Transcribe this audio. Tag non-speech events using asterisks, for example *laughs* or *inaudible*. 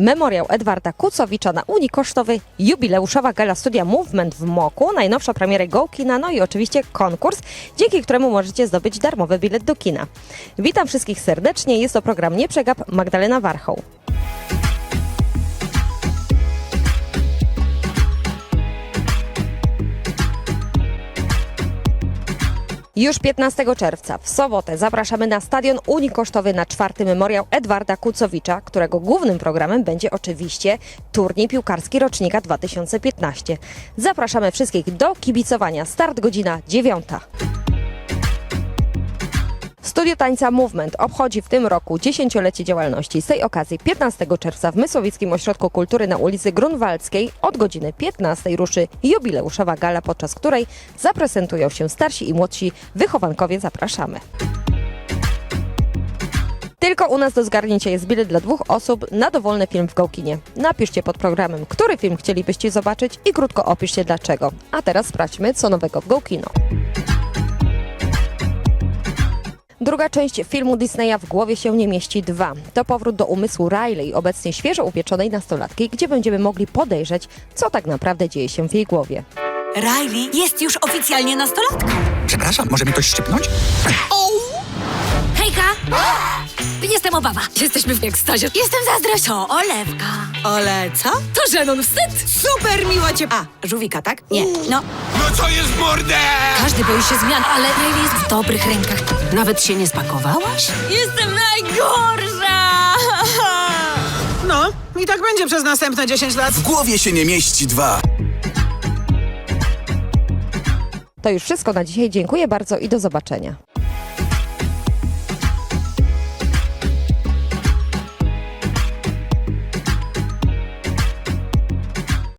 Memoriał Edwarda Kucowicza na Unii Kosztowy, jubileuszowa gala studia Movement w Moku, najnowsza premiera Go Kina, no i oczywiście konkurs, dzięki któremu możecie zdobyć darmowy bilet do kina. Witam wszystkich serdecznie, jest to program Nie Przegap, Magdalena Warchoł. Już 15 czerwca, w sobotę, zapraszamy na stadion Unii Kosztowy na czwarty memoriał Edwarda Kucowicza, którego głównym programem będzie oczywiście turniej piłkarski rocznika 2015. Zapraszamy wszystkich do kibicowania. Start godzina 9. Studio Tańca Movement obchodzi w tym roku dziesięciolecie działalności. Z tej okazji 15 czerwca w Mysłowickim Ośrodku Kultury na ulicy Grunwaldzkiej od godziny 15 ruszy jubileuszowa gala, podczas której zaprezentują się starsi i młodsi wychowankowie. Zapraszamy. Tylko u nas do zgarnięcia jest bilet dla dwóch osób na dowolny film w Gołkinie. Napiszcie pod programem, który film chcielibyście zobaczyć i krótko opiszcie dlaczego. A teraz sprawdźmy, co nowego w Gołkino. Druga część filmu Disneya W głowie się nie mieści 2. To powrót do umysłu Riley, obecnie świeżo upieczonej nastolatki, gdzie będziemy mogli podejrzeć, co tak naprawdę dzieje się w jej głowie. Riley jest już oficjalnie nastolatką. Przepraszam, może mi ktoś szczypnąć? Hejka! Jestem obawa. Jesteśmy w ekstazie. Jestem zazdrość. To Olewka. Ole, co? To żenon wstyd. Super miło cię... A, żółwika, tak? Nie, no. No co jest mordę? Każdy boi się zmian, ale Riley jest w dobrych rękach. Nawet się nie spakowałaś? Jestem najgorsza! *laughs* No, i tak będzie przez następne 10 lat. W głowie się nie mieści dwa. To już wszystko na dzisiaj. Dziękuję bardzo i do zobaczenia.